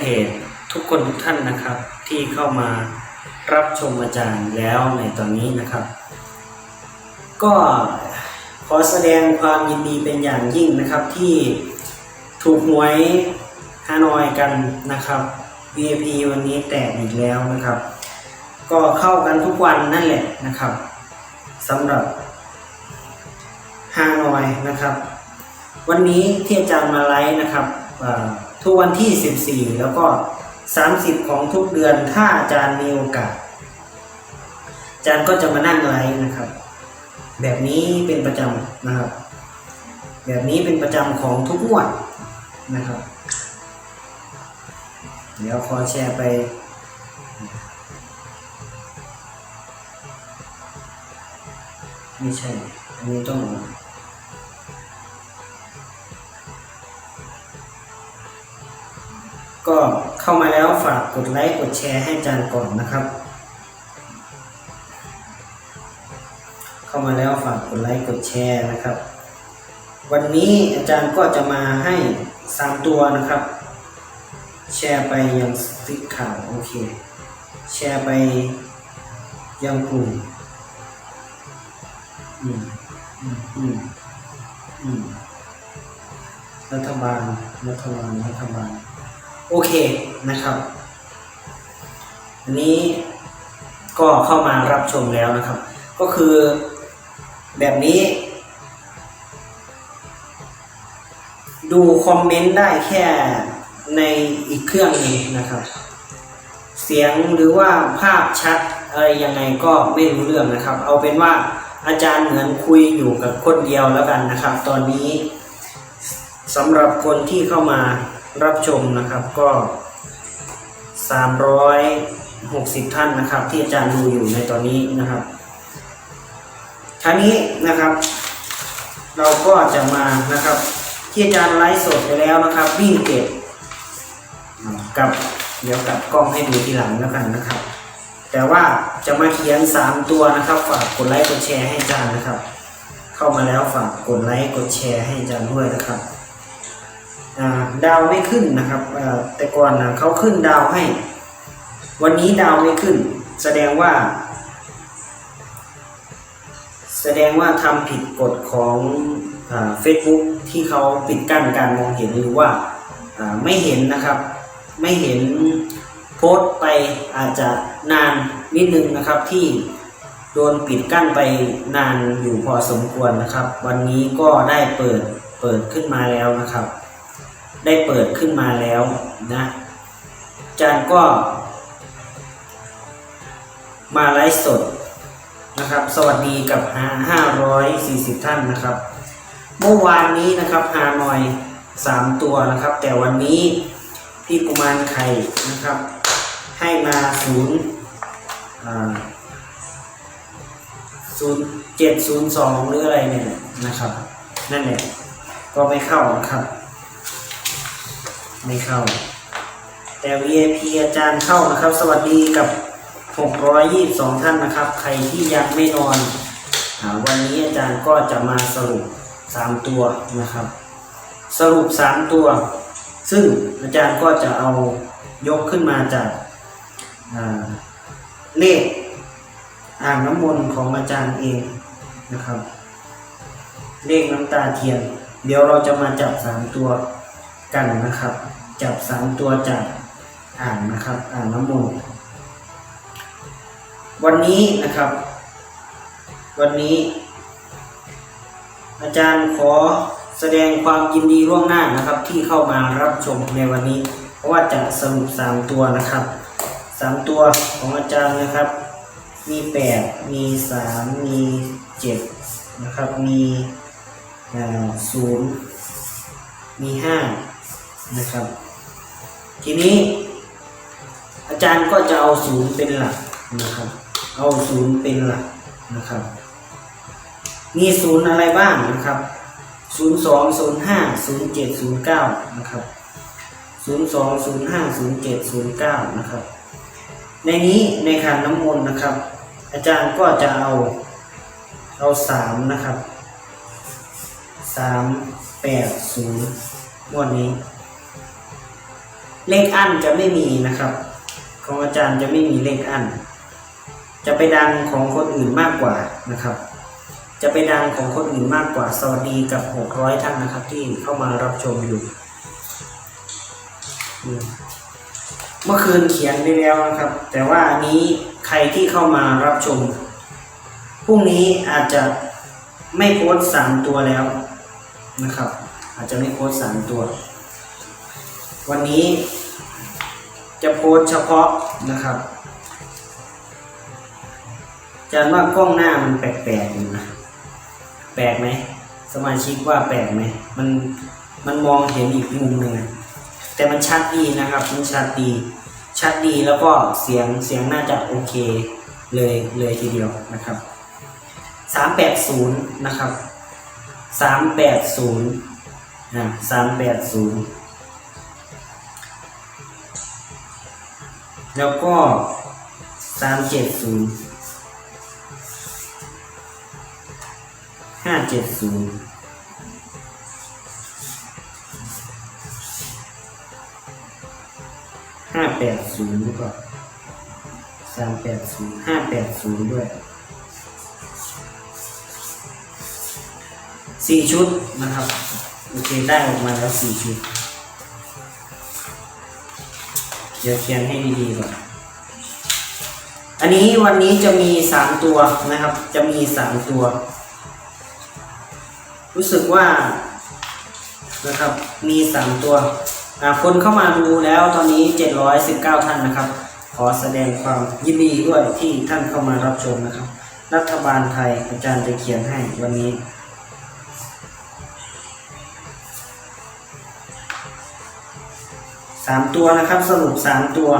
เพจทุกคนทุกท่านนะครับ ที่เข้ามารับชมอาจารย์แล้วในตอนนี้นะครับ ก็ขอแสดงความยินดีเป็นอย่างยิ่งนะครับที่ถูกหวยฮานอยกันนะครับ VIP วันนี้แตกอีกแล้วนะครับ ก็เข้ากันทุกวันนั่นแหละนะครับสำหรับฮานอยนะครับ วันนี้ที่อาจารย์มาไลฟ์นะครับ ทุกวันที่ 14 แล้วก็ 30 ของทุกเดือนถ้าอาจารย์มีโอกาสอาจารย์ก็จะมานั่งไลฟ์นะครับ แบบนี้เป็นประจำนะครับ แบบนี้เป็นประจำของทุกงวดนะครับ เดี๋ยวขอแชร์ไปไม่ใช่อันนี้ต้อง ก็เข้ามาแล้วฝากกดไลค์กดแชร์ให้อาจารย์ก่อนนะครับ เข้ามาแล้วฝากกดไลค์กดแชร์นะครับ วันนี้อาจารย์ก็จะมาให้สามตัวนะครับ แชร์ไปยังสติ๊กข่าวโอเค แชร์ไปยังกลุ่มอืมอืมอืมอืมรัฐบาลรัฐบาลรัฐบาล โอเคนะครับ อันนี้ก็เข้ามารับชมแล้วนะครับ ก็คือแบบนี้ ดูคอมเมนต์ได้แค่ในอีกเครื่องหนึงนะครับ เสียงหรือว่าภาพชัดอะไรยังไงก็ไม่รู้เรื่องนะครับ เอาเป็นว่าอาจารย์เหมือนคุยอยู่กับคนเดียวแล้วกันนะครับ ตอนนี้สำหรับคนที่เข้ามา รับชมนะครับก็ 360 ท่านนะครับ ที่อาจารย์ดูอยู่ในตอนนี้นะครับคราวนี้นะครับ เราก็จะมานะครับ ที่อาจารย์ไลฟ์สดไปแล้วนะครับ วิ่งเก็บกับเดี๋ยวกับกล้องให้ดูทีหลังแล้วกันนะครับ แต่ว่าจะมาเขียน 3 ตัวนะครับ ฝากกดไลค์กดแชร์ให้อาจารย์นะครับ เข้ามาแล้วฝากกดไลค์กดแชร์ให้อาจารย์ด้วยนะครับ ดาวไม่ขึ้นนะครับแต่ก่อนนะเขาขึ้นดาวให้ วันนี้ดาวไม่ขึ้น แสดงว่า แสดงว่าทำผิดกฎของเฟซบุ๊กที่เขาปิดกั้นการมองเห็นหรือว่าอ่าไม่เห็นนะครับ ไม่เห็นโพสต์ไปอาจจะนานนิดนึงนะครับที่โดนปิดกั้นไปนานอยู่พอสมควรนะครับ วันนี้ก็ได้เปิดเปิดขึ้นมาแล้วนะครับ ได้เปิดขึ้นมาแล้วนะจารย์ก็ มาไลฟ์สดนะครับ สวัสดีกับหา540ท่านนะครับ เมื่อวานนี้นะครับฮานอย3ตัวนะครับ แต่วันนี้พี่กุมารไข่นะครับ ให้มาศูนย์ศูนย์เจ็ดศูนย์สองหรืออะไรเนี่ยนะครับ นั่นแหละก็ไม่เข้าครับ ไม่เข้า แต่ VIP อาจารย์เข้านะครับ สวัสดีกับ 622 ท่านนะครับ ใครที่ยังไม่นอนอวันนี้อาจารย์ก็จะมาสรุป 3 ตัวนะครับ สรุป 3 ตัว ซึ่งอาจารย์ก็จะเอายกขึ้นมาจากเลขอ่างน้ำมนต์ของอาจารย์เองนะครับ เลขน้ำตาเทียน เดี๋ยวเราจะมาจับ3ตัวกันนะครับ จับ3ตัวจากอ่างนะครับอ่างน้ำมนต์วันนี้นะครับ วันนี้ อาจารย์ขอแสดงความยินดีล่วงหน้านะครับ ที่เข้ามารับชมในวันนี้ เพราะว่าจะสรุปสามตัวนะครับสามตัวของอาจารย์นะครับ มีแปดมีสามมีเจ็ดนะครับ มีศูนย์มีห้านะครับ ทีนี้ อาจารย์ก็จะเอาศูนย์เป็นหลักนะครับ เอาศูนย์เป็นหลักนะครับ มีศูนย์อะไรบ้างนะครับศูนย์สองศูนย์ห้าศูนย์เจ็ดศูนย์เก้านะครับศูนย์สองศูนย์ห้าศูนย์เจ็ดศูนย์เก้านะครับ ในนี้ในขันน้ำมนต์นะครับ อาจารย์ก็จะเอาเอาสามนะครับสามแปดศูนย์งวดนี้ เลขอั้นจะไม่มีนะครับ ของอาจารย์จะไม่มีเลขอั้น จะไปดังของคนอื่นมากกว่านะครับ จะไปดังของคนอื่นมากกว่า สวัสดีกับ 600 ท่านนะครับ ที่เข้ามารับชมอยู่ เมื่อคืนเขียนไปแล้วนะครับ แต่ว่านี้ใครที่เข้ามารับชมพรุ่งนี้อาจจะไม่โพสสามตัวแล้วนะครับ อาจจะไม่โพสสามตัว วันนี้ จะโพสเฉพาะนะครับจะว่ากล้องหน้ามันแปลกๆอยู่นะแปลกไหมสมาชิกว่าแปลกไหมมันมันมองเห็นอีกมุมหนึ่งแต่มันชัดดีนะครับมันชัดดีชัดดีแล้วก็เสียงเสียงน่าจะโอเคเลยเลยทีเดียวนะครับ 380 นะครับ 380นะ380 แล้วก็สามเจ็ดศูนย์ห้าเจ็ดศูนย์ห้าแปดศูนย์ด้วก็สามแปดศูนย์ห้าแปดศูนย์ด้วยสี่ชุดนะครับ โอเค ได้ออกมาแล้วสี่ชุด เดี๋ยวเขียนให้ดีๆก่อนอันนี้วันนี้จะมีสามตัวนะครับ จะมีสามตัว รู้สึกว่านะครับ มีสามตัวคนเข้ามาดูแล้วตอนนี้ 719 ท่านนะครับ ขอแสดงความยินดีด้วยที่ท่านเข้ามารับชมนะครับ รัฐบาลไทยอาจารย์จะเขียนให้วันนี้ สามตัวนะครับสรุปสามตัว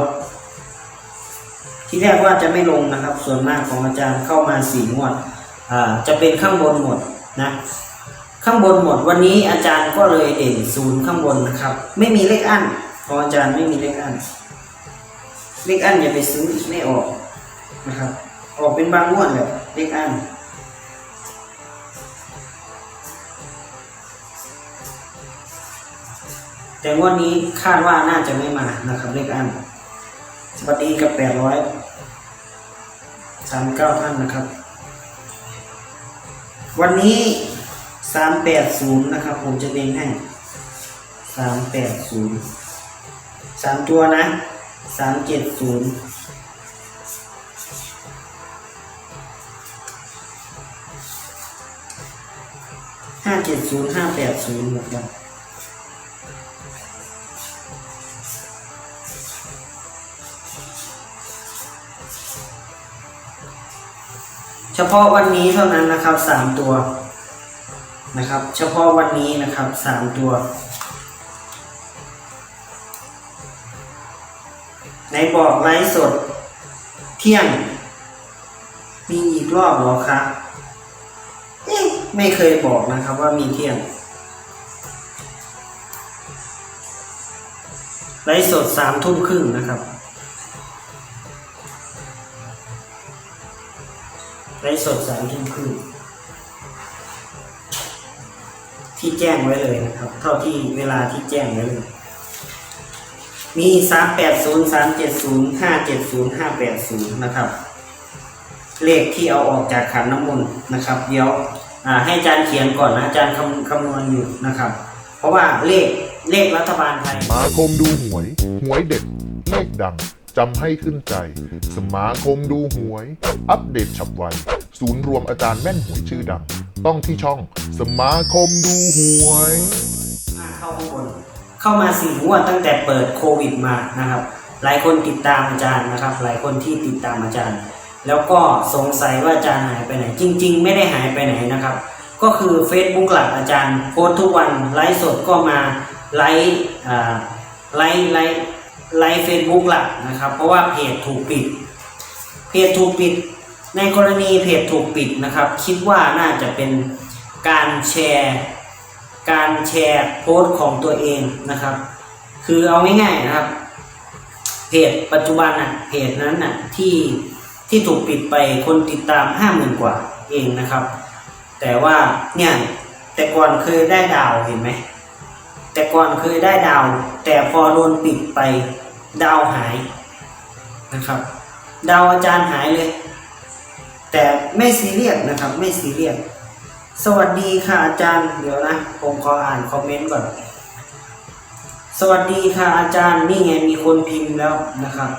ที่แรกว่าจะไม่ลงนะครับ ส่วนมากของอาจารย์เข้ามาสี่งวดอ่าจะเป็นข้างบนหมดนะข้างบนหมดวันนี้อาจารย์ก็เลยเด่นศูนย์ข้างบนนะครับ ไม่มีเลขอั้นของอาจารย์ไม่มีเลขอั้นเลขอั้นอย่าไปซื้อไม่ออกนะครับ ออกเป็นบางงวดแบบเลขอั้น แต่งวดนี้คาดว่าน่าจะไม่มานะครับเลขอันสวัสดีกับแปดร้อยสามเก้าท่านนะครับ วันนี้สามแปดศูนย์นะครับ ผมจะเน้นให้สามแปดศูนย์สามตัวนะสามเจ็ดศูนย์ห้าเจ็ดศูนย์ห้าแปดศูนย์หมดแล้ว เฉพาะวันนี้เท่านั้นนะครับสามตัวนะครับ เฉพาะวันนี้นะครับสามตัวในบอกไลฟ์สด เที่ยง มีอีกรอบหรอคะเอ๊ะไม่เคยบอกนะครับว่ามีเที่ยงไลฟ์สดสามทุ่มครึ่งนะครับ ไลฟ์สดสามทุ่มครึ่งที่แจ้งไว้เลยนะครับ เท่าที่เวลาที่แจ้งไว้เลย มีสามแปดศูนย์สามเจ็ดศูนย์ห้าเจ็ดศูนย์ห้าแปดศูนย์นะครับ เลขที่เอาออกจากขันน้ำมนต์นะครับ เดี๋ยวให้อาจารย์เขียนก่อนนะอาจารย์คำคำนวณอยู่นะครับ เพราะว่าเลขเลขรัฐบาลไทยมาคมดูหวย หวยเด็ดเลขดัง จำให้ขึ้นใจ สมาคมดูหวย อัปเดตฉับไว ศูนย์รวมอาจารย์แม่นหวยชื่อดัง ต้องที่ช่องสมาคมดูหวย เข้าข้างบนเข้ามาสี่งวดตั้งแต่เปิดโควิดมานะครับ หลายคนติดตามอาจารย์นะครับ หลายคนที่ติดตามอาจารย์ แล้วก็สงสัยว่าอาจารย์หายไปไหน จริง ๆ ไม่ได้หายไปไหนนะครับ ก็คือ Facebook หลักอาจารย์โพสต์ทุกวันไลฟ์สดก็มาไลฟ์อ่าไลฟ์ไลฟ์ ไลฟ์เฟซบุ๊กหลักนะครับ เพราะว่าเพจถูกปิด เพจถูกปิด ในกรณีเพจถูกปิดนะครับ คิดว่าน่าจะเป็นการแชร์ การแชร์โพสต์ของตัวเองนะครับ คือเอาง่ายๆนะครับ เพจปัจจุบันน่ะเพจนั้นน่ะที่ที่ถูกปิดไปคนติดตามห้าหมื่นกว่าเองนะครับ แต่ว่าเนี่ยแต่ก่อนเคยได้ดาวเห็นไหม แต่ก่อนเคยได้ดาว แต่พอโดนปิดไปดาวหายนะครับ ดาวอาจารย์หายเลย แต่ไม่ซีเรียสนะครับ ไม่ซีเรียสสวัสดีค่ะอาจารย์ เดี๋ยวนะ ผมขออ่านคอมเมนต์ก่อน สวัสดีค่ะอาจารย์นี่ไงมีคนพิมพ์แล้วนะครับ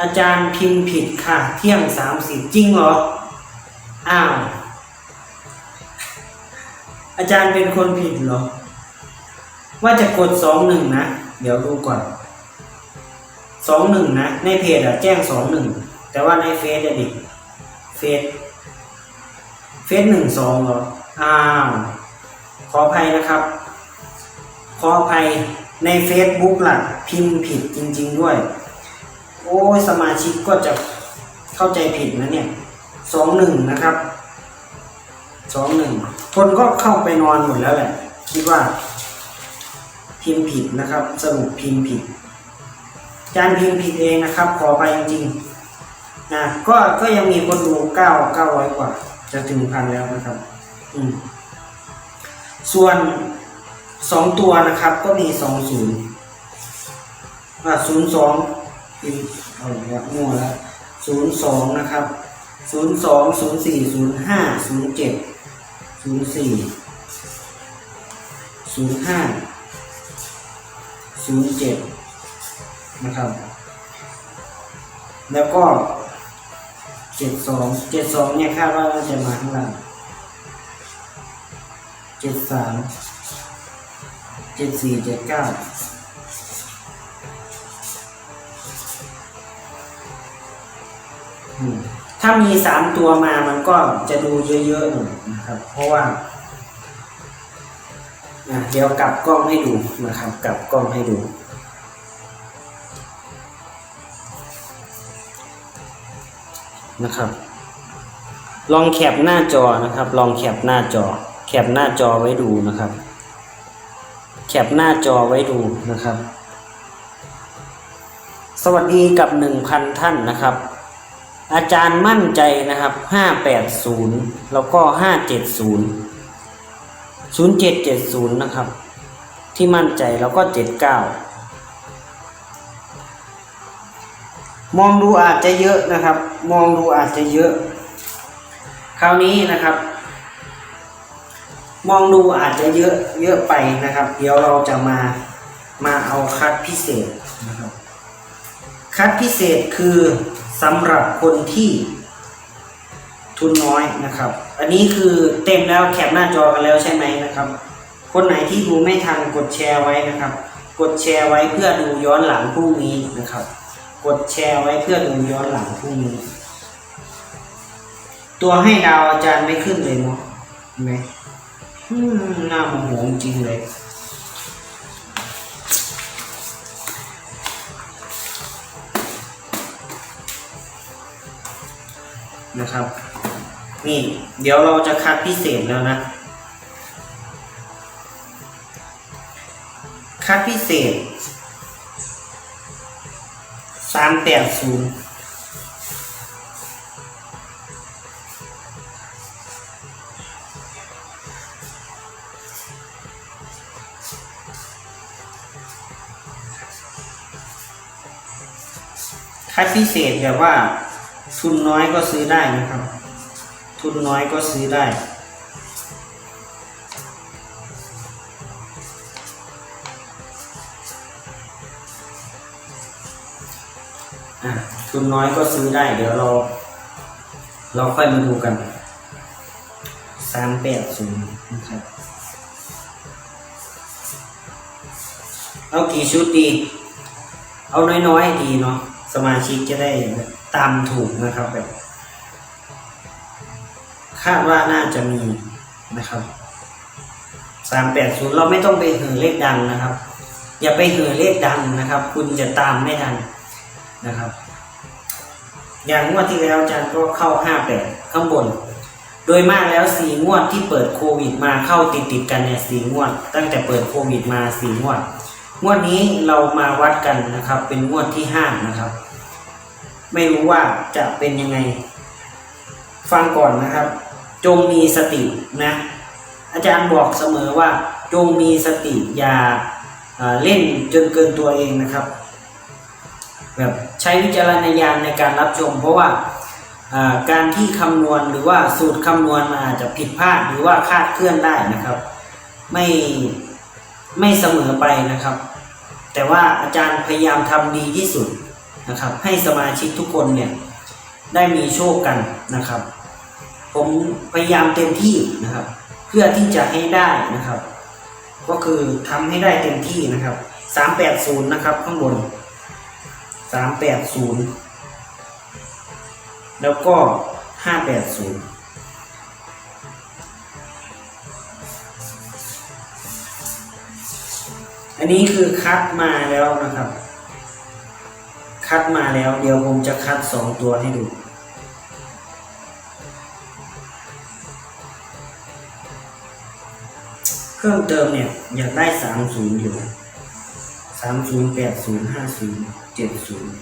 อาจารย์พิมพ์ผิดค่ะ เที่ยงสามสิบจริงเหรอ อ้าว อาจารย์เป็นคนผิดเหรอ ว่าจะกดสองหนึ่งนะ เดี๋ยวดูก่อนสองหนึ่งนะ ในเพจอะแจ้งสองหนึ่งแต่ว่าในเฟซอะดิเฟซเฟซหนึ่งสองเหรออ้าวขออภัยนะครับ ขออภัยใน Facebook หลักพิมพ์ผิดจริง ๆด้วย โอ้ยสมาชิกก็จะเข้าใจผิดนะเนี่ยสองหนึ่งนะครับสองหนึ่งคนก็เข้าไปนอนหมดแล้วแหละ คิดว่า พิมพ์ผิดนะครับ สรุปพิมพ์ผิดอารพิมพ์ผิดเองนะครับ ขอไปจริงๆนะก็ก็ยังมีคนดูเก้าเก้าร้อยกว่า จะถึงพันแล้วนะครับ อืมส่วนสองตัวนะครับ ก็มีสองศูนย์อ่าศูนย์สองพิมพ์เอาอีกแล้วมั่วแล้วศูนย์สองนะครับศูนย์สองศูนย์สี่ศูนย์ห้าศูนย์เจ็ดศูนย์สี่ศูนย์ห้า ศูนย์เจ็ดนะครับ แล้วก็เจ็ดสองเจ็ดสองเนี่ยคาดว่าจะมาข้างล่างเจ็ดสามเจ็ดสี่เจ็ดเก้าถ้ามีสามตัวมามันก็จะดูเยอะๆหน่อยนะครับ เพราะว่า เดี๋ยวกลับกล้องให้ดูนะครับกลับกล้องให้ดูนะครับ ลองแคปหน้าจอนะครับ ลองแคปหน้าจอ แคปหน้าจอไว้ดูนะครับ แคปหน้าจอไว้ดูนะครับ สวัสดีกับหนึ่งพันท่านนะครับ อาจารย์มั่นใจนะครับห้าแปดศูนย์แล้วก็ห้าเจ็ดศูนย์ ศูนย์เจ็ดเจ็ดศูนะครับ ที่มั่นใจแล้วก็เจ็ดเก้ามองดูอาจจะเยอะนะครับ มองดูอาจจะเยอะ คราวนี้นะครับ มองดูอาจจะเยอะเยอะไปนะครับ เดี๋ยวเราจะมามาเอาคัดพิเศษนะครับคัดพิเศษคือสำหรับคนที่ทุนน้อยนะครับ อันนี้คือเต็มแล้วแคปหน้าจอกันแล้วใช่ไหมนะครับ คนไหนที่ดูไม่ทันกดแชร์ไว้นะครับ กดแชร์ไว้เพื่อดูย้อนหลังพรุ่งนี้นะครับ กดแชร์ไว้เพื่อดูย้อนหลังพรุ่งนี้ ตัวให้ดาวอาจารย์ไม่ขึ้นเลยเนาะเห็นไหมอืมน่าโมโหจริงเลยนะครับ นี่เดี๋ยวเราจะคัดพิเศษแล้วนะ คัดพิเศษสามแปดศูนย์คัดพิเศษแบบว่าทุนน้อยก็ซื้อได้นะครับ ทุนน้อยก็ซื้อได้ ทุนน้อยก็ซื้อได้ เดี๋ยวเรา เราค่อยมาดูกันสามแปดศูนย์นะครับเอากี่ชุดดี เอาน้อยๆดีเนาะสมาชิกจะได้ตามถูกนะครับแบบ คาดว่าน่าจะมีนะครับสามแปดศูนย์เราไม่ต้องไปเห่อเลขดังนะครับ อย่าไปเห่อเลขดังนะครับ คุณจะตามไม่ทันนะครับ อย่างงวดที่แล้วอาจารย์ก็เข้าห้าแปดข้างบน โดยมากแล้วสี่งวดที่เปิดโควิดมาเข้าติดติดกันเนี่ยสี่งวด ตั้งแต่เปิดโควิดมาสี่งวดงวดนี้เรามาวัดกันนะครับ เป็นงวดที่ห้านะครับ ไม่รู้ว่าจะเป็นยังไง ฟังก่อนนะครับ จงมีสตินะ อาจารย์บอกเสมอว่า จงมีสติอย่าเล่นจนเกินตัวเองนะครับ แบบใช้วิจารณญาณในการรับชม เพราะว่าการที่คำนวณหรือว่าสูตรคำนวณมันอาจจะผิดพลาดหรือว่าคาดเคลื่อนได้นะครับ ไม่ไม่เสมอไปนะครับ แต่ว่าอาจารย์พยายามทำดีที่สุดนะครับ ให้สมาชิกทุกคนเนี่ยได้มีโชคกันนะครับ ผมพยายามเต็มที่นะครับ เพื่อที่จะให้ได้นะครับ ก็คือทำให้ได้เต็มที่นะครับสามแปดศูนย์นะครับ ข้างบนสามแปดศูนย์แล้วก็ห้าแปดศูนย์อันนี้คือคัดมาแล้วนะครับ คัดมาแล้วเดี๋ยวผมจะคัดสองตัวให้ดู เพิ่มเติมเนี่ย อยากได้สามศูนย์อยู่สามศูนย์แปดศูนย์ห้าศูนย์เจ็ดศูนย์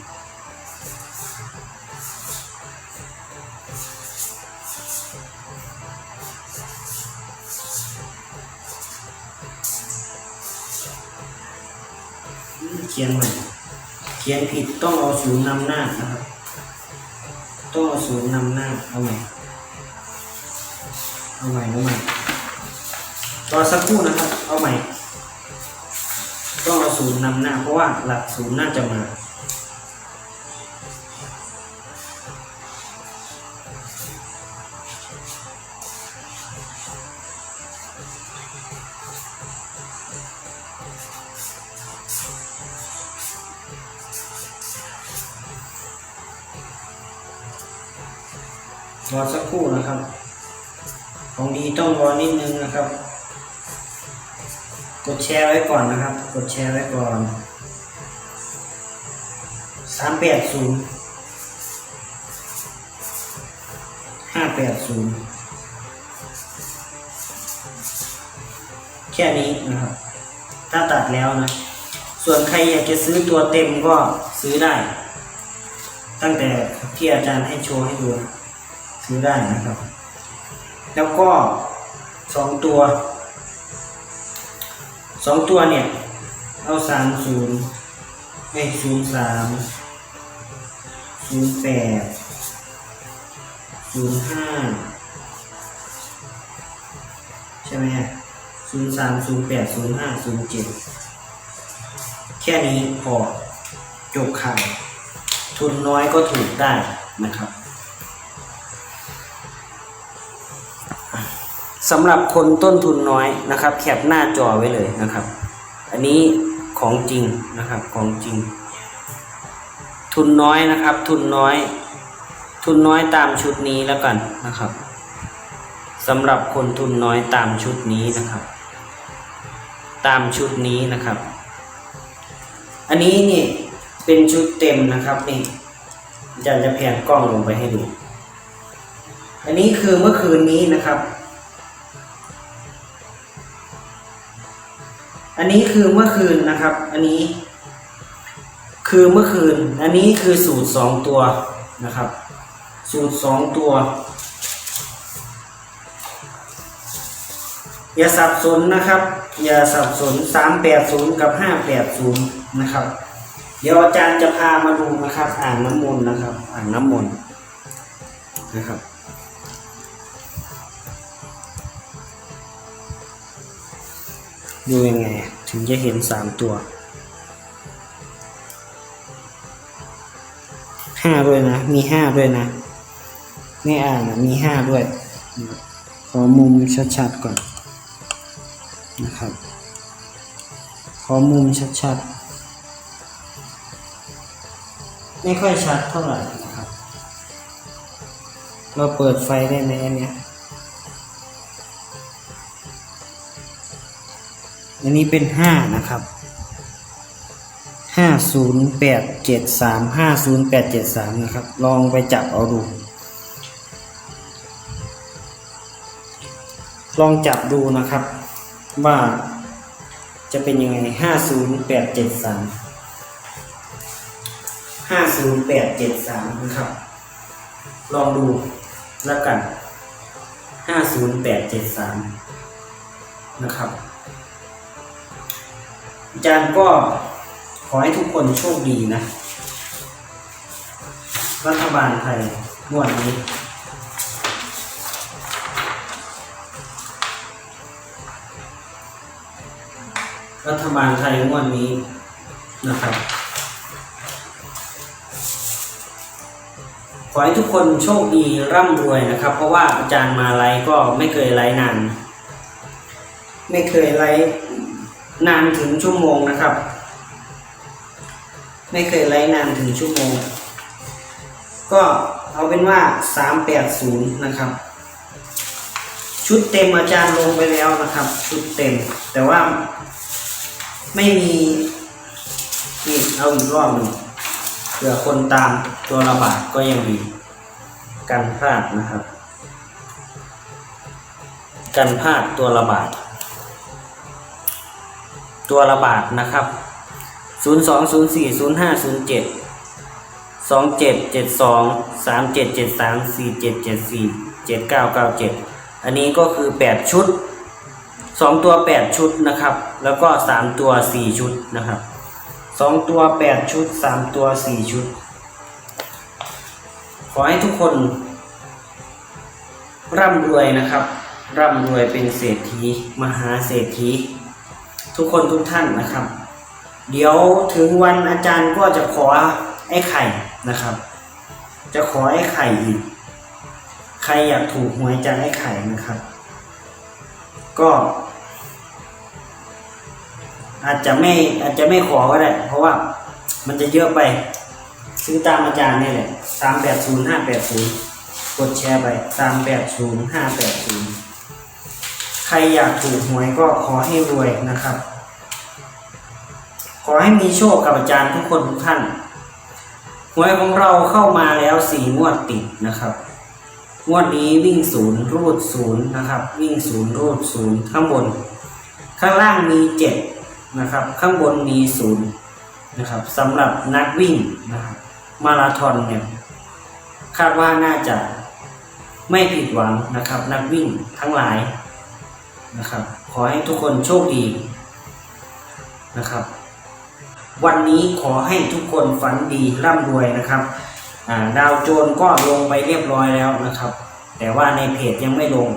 เขียนใหม่เขียนผิดต้องเอาศูนย์นำหน้านะครับ ต้องเอาศูนย์นำหน้า เอาใหม่ เอาใหม่เอาใหม่ รอสักครู่นะครับ เอาใหม่ ต้องเอาศูนย์นำหน้า เพราะว่าหลักศูนย์น่าจะมา รอสักครู่นะครับ ของดีต้องรอนิดนึงนะครับ กดแชร์ไว้ก่อนนะครับ กดแชร์ไว้ก่อนสามแปดศูนย์ห้าแปดศูนย์แค่นี้นะครับ ถ้าตัดแล้วนะ ส่วนใครอยากจะซื้อตัวเต็มก็ซื้อได้ ตั้งแต่ที่อาจารย์ให้โชว์ให้ดู ซื้อได้นะครับ แล้วก็สองตัว สองตัวเนี่ย เอาสามศูนย์ให้ศูนย์สามศูนย์แปดศูนย์ห้าใช่ไหมฮะศูนย์สามศูนย์แปดศูนย์ห้าศูนย์เจ็ดแค่นี้พอจบข่าวทุนน้อยก็ถูกได้นะครับ สำหรับคนต้นทุนน้อยนะครับ แคปหน้าจอไว้เลยนะครับ อันนี้ของจริงนะครับของจริง ทุนน้อยนะครับ ทุนน้อย ทุนน้อยตามชุดนี้แล้วกันนะครับสำหรับคนทุนน้อยตามชุดนี้นะครับ ตามชุดนี้นะครับ อันนี้นี่เป็นชุดเต็มนะครับนี่อาจารย์จะแผนกล้องลงไปให้ดู อันนี้คือเมื่อคืนนี้นะครับ อันนี้คือเมื่อคืนนะครับ อันนี้ คือเมื่อคืน อันนี้คือสูตรสองตัวนะครับ สูตรสองตัว อย่าสับสนนะครับ อย่าสับสนสามแปดศูนย์กับห้าแปดศูนย์นะครับ เดี๋ยวอาจารย์จะพามาดูนะครับ อ่างน้ำมนต์นะครับ อ่างน้ำมนต์นะครับ ดูยังไง ถึงจะเห็นสามตัวห้าด้วยนะ มีห้าด้วยนะ ไม่อ่านนะมีห้าด้วย ขอมุมชัดๆก่อนนะครับ ขอมุมชัดๆ ไม่ค่อยชัดเท่าไหร่นะครับ เราเปิดไฟได้ไหมอันเนี้ย อันนี้เป็นห้านะครับห้าศูนย์แปดเจ็ดสามห้าศูนย์แปดเจ็ดสามนะครับ ลองไปจับเอาดู ลองจับดูนะครับ ว่าจะเป็นยังไงห้าศูนย์แปดเจ็ดสามห้าศูนย์แปดเจ็ดสามนะครับ ลองดูแล้วกันห้าศูนย์แปดเจ็ดสามนะครับ อาจารย์ก็ขอให้ทุกคนโชคดีนะ รัฐบาลไทยงวดนี้ รัฐบาลไทยงวดนี้นะครับ ขอให้ทุกคนโชคดีร่ำรวยนะครับ เพราะว่าอาจารย์มาไลฟ์ก็ไม่เคยไลฟ์นาน ไม่เคยไลฟ์ นานถึงชั่วโมงนะครับ ไม่เคยไลฟ์นานถึงชั่วโมง ก็เอาเป็นว่า 380 นะครับ ชุดเต็มอาจารย์ลงไปแล้วนะครับ ชุดเต็ม แต่ว่าไม่มีนี่เอาอีกรอบหนึ่งเผื่อคนตามตัวระบาดก็ยังดีกันพลาดนะครับ กันพลาดตัวระบาด ตัวระบาดนะครับ 0 2 0 4 0 5 0 7 2 7 7 2 3 7 7 3 4 7 7 4 7 9 9 7 อันนี้ก็คือ 8 ชุด 2 ตัว 8 ชุดนะครับ แล้วก็ 3 ตัว 4 ชุดนะครับ 2 ตัว 8 ชุด 3 ตัว 4 ชุด ขอให้ทุกคน ร่ำรวยนะครับ ร่ำรวยเป็นเศรษฐี มหาเศรษฐี ทุกคนทุกท่านนะครับ เดี๋ยวถึงวันอาจารย์ก็จะขอไอ้ไข่นะครับ จะขอไอ้ไข่อีก ใครอยากถูกหวยจากไอ้ไข่นะครับ ก็ อาจจะไม่อาจจะไม่ขอก็ได้ เพราะว่ามันจะเยอะไป ซื้อตามอาจารย์นี่แหละสามแปดศูนย์ห้าแปดศูนย์กดแชร์ไปสามแปดศูนย์ห้าแปดศูนย์ ใครอยากถูกหวยก็ขอให้รวยนะครับ ขอให้มีโชคกับอาจารย์ทุกคนทุกท่านหวยของเราเข้ามาแล้วสี่งวดติดนะครับ งวดนี้วิ่งศูนย์รูดศูนย์นะครับ วิ่งศูนย์รูดศูนย์ข้างบน ข้างล่างมีเจ็ดนะครับ ข้างบนมีศูนย์นะครับสำหรับนักวิ่งนะครับมาราธอนเนี่ยคาดว่าน่าจะไม่ผิดหวังนะครับ นักวิ่งทั้งหลาย นะครับ ขอให้ทุกคนโชคดีนะครับ วันนี้ขอให้ทุกคนฝันดีร่ำรวยนะครับาดาวโจนก็ลงไปเรียบร้อยแล้วนะครับ แต่ว่าในเพจยังไม่ลง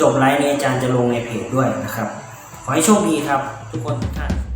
จบไลฟ์นี้อาจารย์จะลงในเพจด้วยนะครับ ขอให้โชคดีครับ ทุกคนทุกท่าน